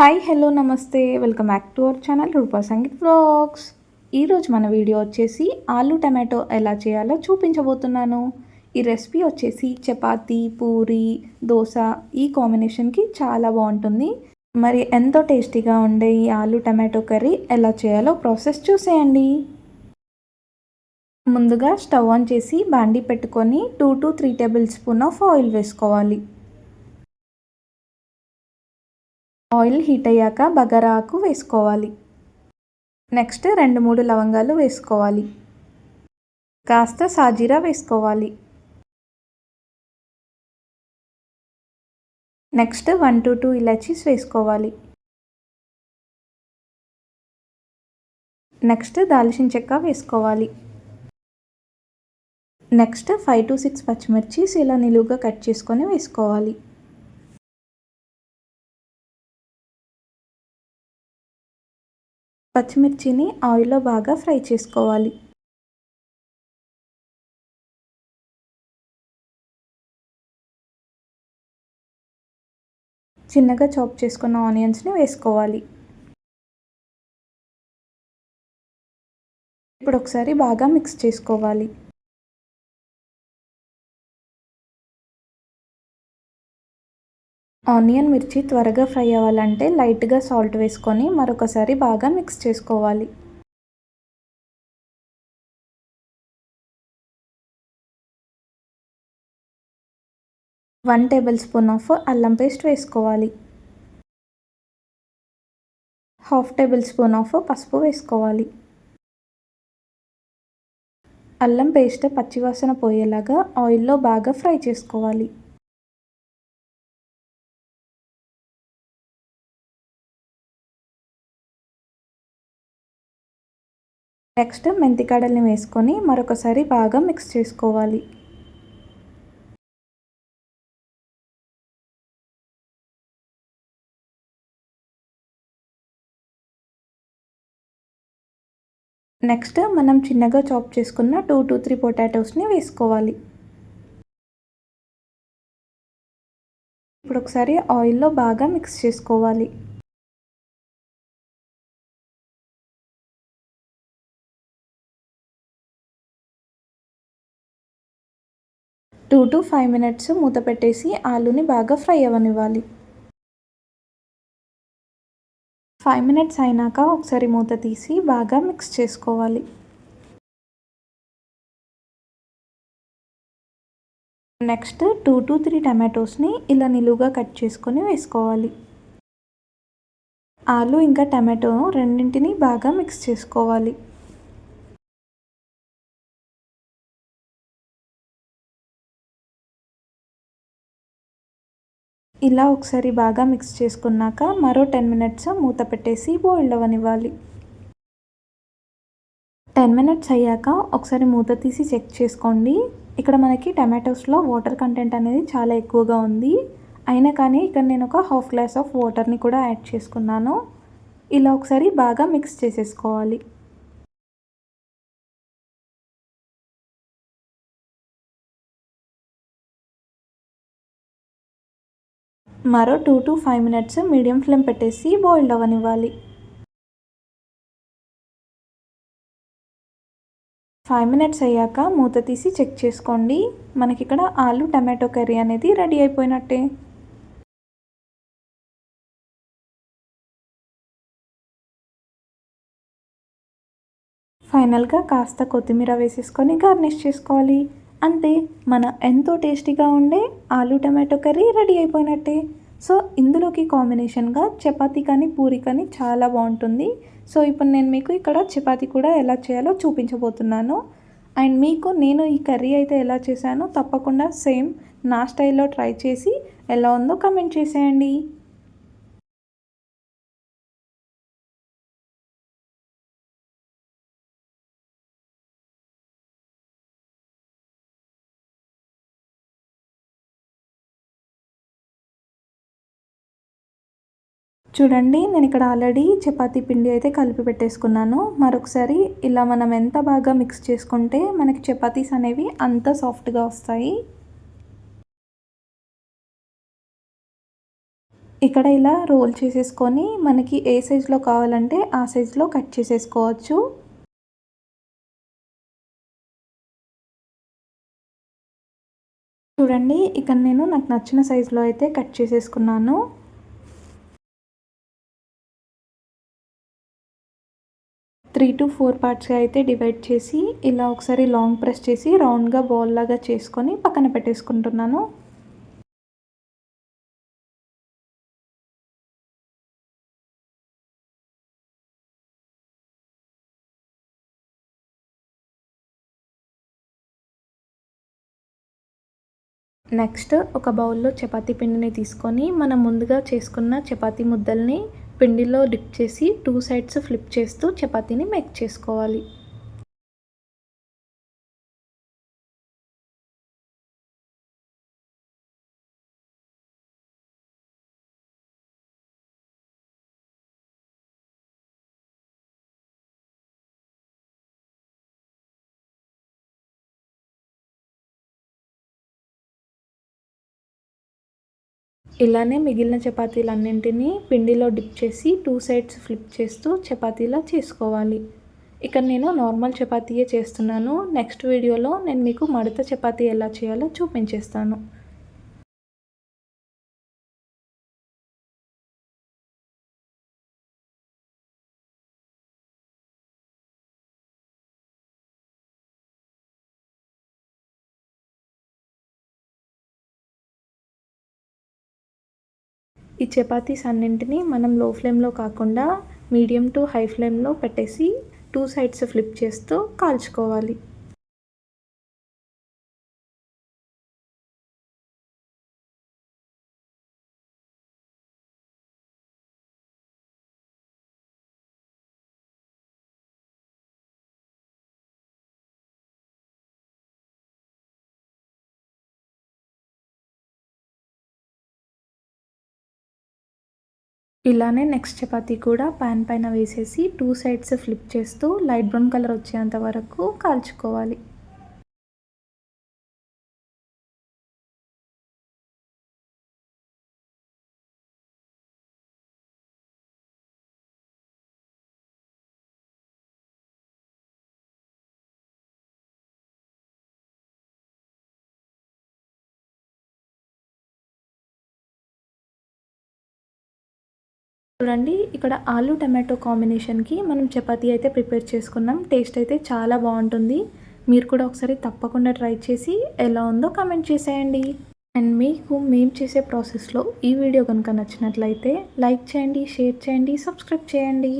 Hi hello నమస్తే. Welcome back to our channel Roopa Sangeeth blogs ఈరోజు మన video వచ్చేసి ఆలు టమాటో ఎలా చేయాలో చూపించబోతున్నాను. ఈ రెసిపీ వచ్చేసి చపాతి పూరి దోశ ఈ కాంబినేషన్కి చాలా బాగుంటుంది. మరి ఎంతో టేస్టీగా ఉండే ఈ ఆలు టమాటో కర్రీ ఎలా చేయాలో ప్రాసెస్ చూసేయండి. ముందుగా స్టవ్ ఆన్ చేసి బాండీ పెట్టుకొని two to three tablespoon of oil వేసుకోవాలి. ఆయిల్ హీట్ అయ్యాక బగరాకు వేసుకోవాలి. నెక్స్ట్ రెండు మూడు లవంగాలు వేసుకోవాలి. కాస్త సాజీరా వేసుకోవాలి. నెక్స్ట్ వన్ టు టూ ఇలాచీస్ వేసుకోవాలి. నెక్స్ట్ దాల్చిన చెక్క వేసుకోవాలి. నెక్స్ట్ ఫైవ్ టు సిక్స్ పచ్చిమిర్చీస్ ఇలా నిలువుగా కట్ చేసుకొని వేసుకోవాలి. పచ్చిమిర్చిని ఆయిల్లో బాగా ఫ్రై చేసుకోవాలి. చిన్నగా చాప్ చేసుకున్న ఆనియన్స్ని వేసుకోవాలి. ఇప్పుడు ఒకసారి బాగా మిక్స్ చేసుకోవాలి. ఆనియన్ మిర్చి త్వరగా ఫ్రై అవ్వాలంటే లైట్గా సాల్ట్ వేసుకొని మరొకసారి బాగా మిక్స్ చేసుకోవాలి. వన్ టేబుల్ స్పూన్ ఆఫ్ అల్లం పేస్ట్ వేసుకోవాలి. హాఫ్ టేబుల్ స్పూన్ ఆఫ్ పసుపు వేసుకోవాలి. అల్లం పేస్ట్ పచ్చివాసన పోయేలాగా ఆయిల్లో బాగా ఫ్రై చేసుకోవాలి. నెక్స్ట్ మెంతికాడల్ని వేసుకొని మరొకసారి బాగా మిక్స్ చేసుకోవాలి. నెక్స్ట్ మనం చిన్నగా చాప్ చేసుకున్న టూ టు త్రీ పొటాటోస్ని వేసుకోవాలి. ఇప్పుడు ఒకసారి ఆయిల్లో బాగా మిక్స్ చేసుకోవాలి. టూ టు ఫైవ్ మినిట్స్ మూత పెట్టేసి ఆలూని బాగా ఫ్రై అవ్వనివ్వాలి. ఫైవ్ మినిట్స్ అయినాక ఒకసారి మూత తీసి బాగా మిక్స్ చేసుకోవాలి. నెక్స్ట్ టూ టు త్రీ టమాటోస్ని ఇలా నిలువుగా కట్ చేసుకొని వేసుకోవాలి. ఆలు ఇంకా టమాటో రెండింటిని బాగా మిక్స్ చేసుకోవాలి. ఇలా ఒకసారి బాగా మిక్స్ చేసుకున్నాక మరో టెన్ మినిట్స్ మూత పెట్టేసి బాయిల్ అవ్వనివ్వాలి టెన్ మినిట్స్ అయ్యాక ఒకసారి మూత తీసి చెక్ చేసుకోండి. ఇక్కడ మనకి టమాటోస్లో వాటర్ కంటెంట్ అనేది చాలా ఎక్కువగా ఉంది. అయినా కానీ ఇక్కడ నేను ఒక హాఫ్ గ్లాస్ ఆఫ్ వాటర్ని కూడా యాడ్ చేసుకున్నాను. ఇలా ఒకసారి బాగా మిక్స్ చేసేసుకోవాలి. మరో two to five minutes medium flame పెట్టేసి బాయిల్డ్ అవ్వనివ్వాలి ఫైవ్ మినిట్స్ అయ్యాక మూత తీసి చెక్ చేసుకోండి. మనకి ఇక్కడ ఆలు టమాటో కర్రీ అనేది రెడీ అయిపోయినట్టే. ఫైనల్గా కాస్త కొత్తిమీర వేసేసుకొని గార్నిష్ చేసుకోవాలి. అంతే మన ఎంతో టేస్టీగా ఉండే ఆలు టమాటో కర్రీ రెడీ అయిపోయినట్టే. సో ఇందులోకి కాంబినేషన్గా చపాతీ కానీ పూరి కానీ చాలా బాగుంటుంది. సో ఇప్పుడు నేను మీకు ఇక్కడ చపాతీ కూడా ఎలా చేయాలో చూపించబోతున్నాను. అండ్ మీకు నేను ఈ కర్రీ అయితే ఎలా చేశానో తప్పకుండా సేమ్ నా స్టైల్లో ట్రై చేసి ఎలా ఉందో కమెంట్ చేసేయండి. చూడండి నేను ఇక్కడ ఆల్రెడీ చపాతీ పిండి అయితే కలిపి పెట్టేసుకున్నాను. మరొకసారి ఇలా మనం ఎంత బాగా మిక్స్ చేసుకుంటే మనకి చపాతీస్ అనేవి అంత సాఫ్ట్గా వస్తాయి. ఇక్కడ ఇలా రోల్ చేసేసుకొని మనకి ఏ సైజులో కావాలంటే ఆ సైజులో కట్ చేసేసుకోవచ్చు. చూడండి ఇక్కడ నేను నాకు నచ్చిన సైజులో అయితే కట్ చేసేసుకున్నాను. త్రీ టు ఫోర్ పార్ట్స్గా అయితే డివైడ్ చేసి ఇలా ఒకసారి లాంగ్ ప్రెస్ చేసి రౌండ్గా బాల్ లాగా చేసుకొని పక్కన పెట్టేసుకుంటున్నాను. నెక్స్ట్ ఒక బౌల్లో చపాతీ పిండిని తీసుకొని మనం ముందుగా చేసుకున్న చపాతీ ముద్దల్ని పిండిలో డిప్ చేసి టూ సైడ్స్ ఫ్లిప్ చేస్తూ చపాతీని మేక్ చేసుకోవాలి. ఇలానే మిగిలిన చపాతీలన్నింటినీ పిండిలో డిప్ చేసి టూ సైడ్స్ ఫ్లిప్ చేస్తూ చపాతీలా చేసుకోవాలి. ఇక్కడ నేను నార్మల్ చపాతీయే చేస్తున్నాను. నెక్స్ట్ వీడియోలో నేను మీకు మడత చపాతీ ఎలా చేయాలో చూపించేస్తాను. ఈ చపాతీస్ అన్నింటినీ మనం లో ఫ్లేమ్లో కాకుండా మీడియం టు హై ఫ్లేమ్లో పెట్టేసి టూ సైడ్స్ ఫ్లిప్ చేస్తూ కాల్చుకోవాలి. ఇలానే నెక్స్ట్ చపాతీ కూడా పాన్ పైన వేసేసి టూ సైడ్స్ ఫ్లిప్ చేస్తూ లైట్ బ్రౌన్ కలర్ వచ్చేంత వరకు కాల్చుకోవాలి. చూడండి ఇక్కడ ఆలు టమాటో కాంబినేషన్కి మనం చపాతీ అయితే ప్రిపేర్ చేసుకున్నాం. టేస్ట్ అయితే చాలా బాగుంటుంది. మీరు కూడా ఒకసారి తప్పకుండా ట్రై చేసి ఎలా ఉందో కామెంట్ చేసేయండి. అండ్ మీకు మేము చేసే ప్రాసెస్లో ఈ వీడియో కనుక నచ్చినట్లయితే లైక్ చేయండి షేర్ చేయండి సబ్స్క్రైబ్ చేయండి.